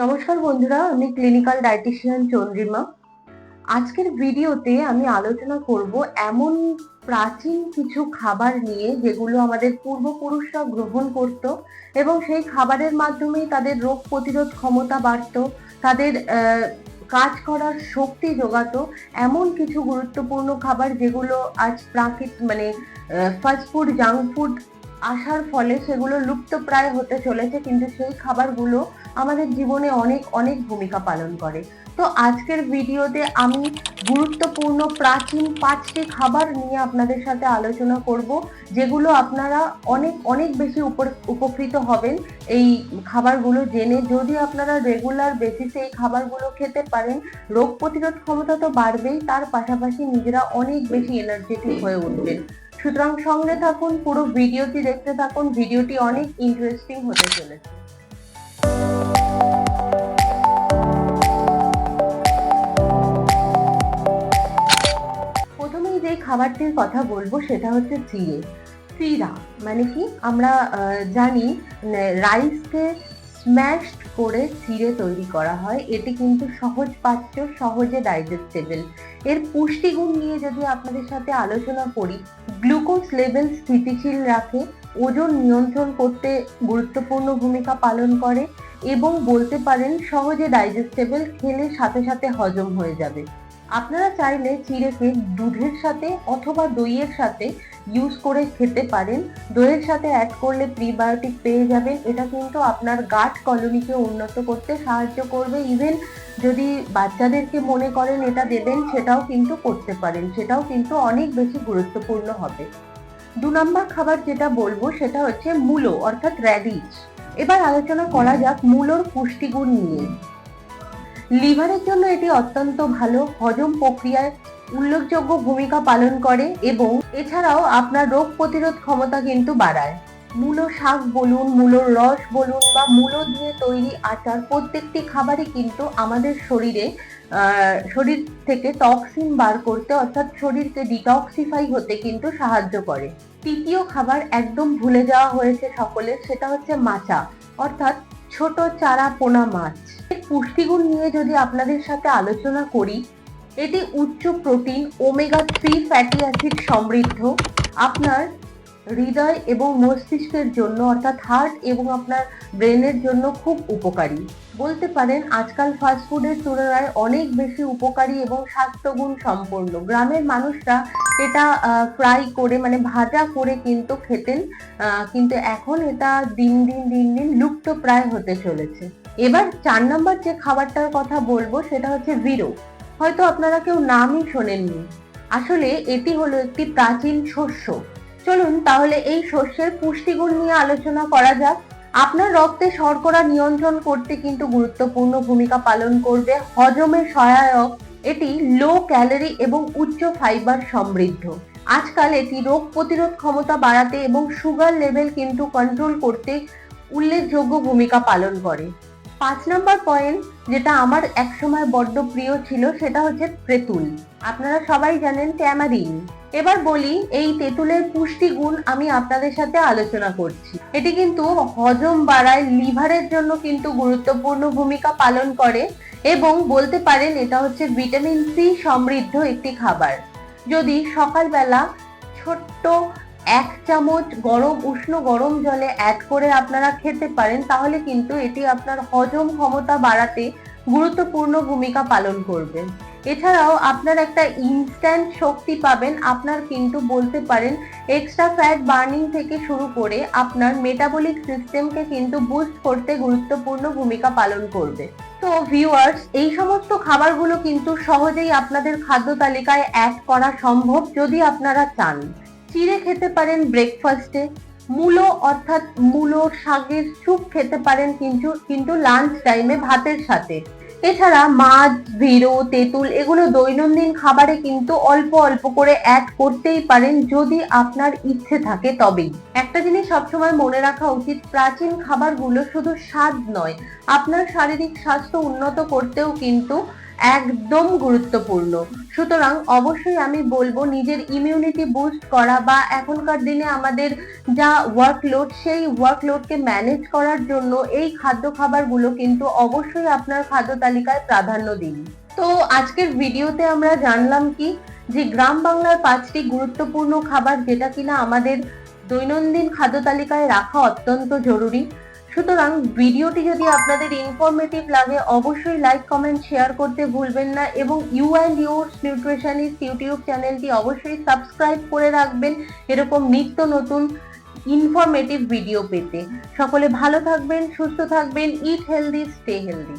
নমস্কার বন্ধুরা, আমি ক্লিনিক্যাল ডায়েটিশিয়ান চন্দ্রিমা। আজকের ভিডিওতে আমি আলোচনা করব এমন প্রাচীন কিছু খাবার নিয়ে যেগুলো আমাদের পূর্বপুরুষরা গ্রহণ করত এবং সেই খাবারের মাধ্যমেই তাদের রোগ প্রতিরোধ ক্ষমতা বাড়তো, তাদের কাজ করার শক্তি যোগাতো এমন কিছু গুরুত্বপূর্ণ খাবার যেগুলো আজ প্রাকৃত মানে ফাস্ট ফুড জাঙ্ক ফুড আসার ফলে সেগুলো লুপ্ত প্রায় হতে চলেছে, কিন্তু সেই খাবারগুলো আমাদের জীবনে অনেক অনেক ভূমিকা পালন করে। তো আজকের ভিডিওতে আমি গুরুত্বপূর্ণ প্রাচীন পাঁচটি খাবার নিয়ে আপনাদের সাথে আলোচনা করব, যেগুলো আপনারা অনেক অনেক বেশি উপকৃত হবেন এই খাবারগুলো জেনে। যদি আপনারা রেগুলার বেসিসে এই খাবারগুলো খেতে পারেন, রোগ প্রতিরোধ ক্ষমতা তো বাড়বেই, তার পাশাপাশি নিজেরা অনেক বেশি এনার্জেটিক হয়ে উঠবেন। সুতরাং সঙ্গে থাকুন, পুরো ভিডিওটি দেখতে থাকুন, ভিডিওটি অনেক ইন্টারেস্টিং হতে চলেছে। খাবারটির কথা বলব সেটা হচ্ছে চিড়ে চিরা মানে কি? আমরা জানি রাইসকে স্ম্যাশড করে চিড়ে তৈরি করা হয়। এটি কিন্তু সহজ পাচ্য সহজে ডাইজেস্টেবল এর পুষ্টিগুণ নিয়ে যদি আপনাদের সাথে আলোচনা করি গ্লুকোজ লেভেল স্থিতিশীল রাখে, ওজন নিয়ন্ত্রণ করতে গুরুত্বপূর্ণ ভূমিকা পালন করে, এবং বলতে পারেন সহজে ডাইজেস্টেবল খেলে সাথে সাথে হজম হয়ে যাবে। আপনারা চাইলে চিড়েকে দুধের সাথে অথবা দইয়ের সাথে ইউজ করে খেতে পারেন। দইয়ের সাথে অ্যাড করলে প্রিবায়োটিক পেয়ে যাবেন। এটা কিন্তু আপনার গাট কলোনিকে উন্নত করতে সাহায্য করবে। ইভেন যদি বাচ্চাদেরকে মনে করেন এটা দেবেন, সেটাও কিন্তু করতে পারেন। সেটাও কিন্তু অনেক বেশি গুরুত্বপূর্ণ হবে। দু নম্বর খাবার যেটা বলব, সেটা হচ্ছে মূলো, অর্থাৎ র্যাডিশ এবার আলোচনা করা যাক মূলোর পুষ্টিগুণ নিয়ে। লিভারের জন্য এটি অত্যন্ত ভালো হজম প্রক্রিয়ায় উল্লেখযোগ্য ভূমিকা পালন করে এবং এছাড়াও আপনার রোগ প্রতিরোধ ক্ষমতা কিন্তু বাড়ায়। মূলো শাক বলুন মূলোর রস বলুন বা মূলো দিয়ে তৈরি আচার প্রত্যেকটি খাবারই কিন্তু আমাদের শরীরে শরীর থেকে টক্সিন বার করতে অর্থাৎ শরীরকে ডিটক্সিফাই হতে কিন্তু সাহায্য করে। তৃতীয় খাবার একদম ভুলে যাওয়া হয়েছে সকলের, সেটা হচ্ছে মাচা, অর্থাৎ ছোট চারা পোনা মাছ। পুষ্টিগুণ নিয়ে যদি আপনাদের সাথে আলোচনা করি, এটি উচ্চ protein, omega three fatty acid সমৃদ্ধ। আপনার হৃদয় এবং মস্তিষ্কের জন্য অর্থাৎ হার্ট এবং আপনার ব্রেনের জন্য খুব উপকারী। বলতে পারেন, আজকাল ফাস্টফুডের তুলনায় অনেক বেশি উপকারী এবং স্বাস্থ্যগুণ সম্পন্ন। গ্রামের মানুষরা এটা ফ্রাই করে মানে ভাজা করে কিন্তু খেতেন কিন্তু এখন এটা দিন দিন দিন দিন লুপ্ত প্রায় হতে চলেছে। এবার চার নম্বর যে খাবারটার কথা বলব, সেটা হচ্ছে ভিরো হয়তো আপনারা কেউ নামই শোনেননি। আসলে এটি হলো একটি প্রাচীন শস্য। চলুন তাহলে এই শস্যের পুষ্টিগুণ নিয়ে আলোচনা করা যাক। আপনার রক্তে শর্করা নিয়ন্ত্রণ করতে কিন্তু গুরুত্বপূর্ণ ভূমিকা পালন করবে। হজমে সহায়ক, এটি লো ক্যালোরি এবং উচ্চ ফাইবার সমৃদ্ধ। আজকাল এটি রোগ প্রতিরোধ ক্ষমতা বাড়াতে এবং সুগার লেভেল কিন্তু কন্ট্রোল করতে উল্লেখযোগ্য ভূমিকা পালন করে। পাঁচ নম্বর পয়েন্ট যেটা আমার একসময় বড্ড প্রিয় ছিল সেটা হচ্ছে তেঁতুল। আপনারা সবাই জানেন ট্যামারিন এবার বলি, এই তেঁতুলের পুষ্টিগুণ আমি আপনাদের সাথে আলোচনা করছি। এটি কিন্তু হজম বাড়ায়, লিভারের জন্য কিন্তু গুরুত্বপূর্ণ ভূমিকা পালন করে এবং বলতে পারেন এটা হচ্ছে ভিটামিন সি সমৃদ্ধ একটি খাবার। যদি সকালবেলা ছোট্ট এক চামচ গরম, উষ্ণ গরম জলে অ্যাড করে আপনারা খেতে পারেন, তাহলে কিন্তু এটি আপনার হজম ক্ষমতা বাড়াতে গুরুত্বপূর্ণ ভূমিকা পালন করবে। এছাড়াও আপনার একটা ইনস্ট্যান্ট শক্তি পাবেন, আপনার কিন্তু বলতে পারেন এক্সট্রা ফ্যাট বার্নিং থেকে শুরু করে আপনার মেটাবলিক সিস্টেমকে কিন্তু বুস্ট করতে গুরুত্বপূর্ণ ভূমিকা পালন করবে। তো ভিউয়ার্স এই সমস্ত খাবারগুলো কিন্তু সহজেই আপনাদের খাদ্য তালিকায় অ্যাড করা সম্ভব যদি আপনারা চান। চিড়ে খেতে পারেন ব্রেকফাস্টে মূলো অর্থাৎ মূলো, শাকের স্যুপ খেতে পারেন কিন্তু কিন্তু লাঞ্চ টাইমে ভাতের সাথে। এছাড়া মাছ ভিড়ো তেঁতুল এগুলো দৈনন্দিন খাবারে কিন্তু অল্প অল্প করে অ্যাড করতেই পারেন যদি আপনার ইচ্ছে থাকে তবেই। একটা জিনিস সবসময় মনে রাখা উচিত, প্রাচীন খাবারগুলো শুধু স্বাদ নয়, আপনার শারীরিক স্বাস্থ্য উন্নত করতেও কিন্তু একদম গুরুত্বপূর্ণ। সুতরাং অবশ্যই আমি বলব নিজের ইমিউনিটি বুস্ট করা বা এখনকার দিনে আমাদের যা ওয়ার্কলোড সেই ওয়ার্কলোডকে ম্যানেজ করার জন্য এই খাদ্য খাবারগুলো কিন্তু অবশ্যই আপনার খাদ্য তালিকায় প্রাধান্য দিন। তো আজকের ভিডিওতে আমরা জানলাম কি? যে গ্রাম বাংলার পাঁচটি গুরুত্বপূর্ণ খাবার যেটা কিনা আমাদের দৈনন্দিন খাদ্য তালিকায় রাখা অত্যন্ত জরুরি। সুতরাং ভিডিওটি যদি আপনাদের ইনফরমেটিভ লাগে, অবশ্যই লাইক কমেন্ট শেয়ার করতে ভুলবেন না এবং you and yours nutritionist YouTube চ্যানেলটি অবশ্যই সাবস্ক্রাইব করে রাখবেন এরকম নিত্য নতুন ইনফরমেটিভ ভিডিও পেতে। সকলে ভালো থাকবেন, সুস্থ থাকবেন ইট হেলদি স্টে হেলদি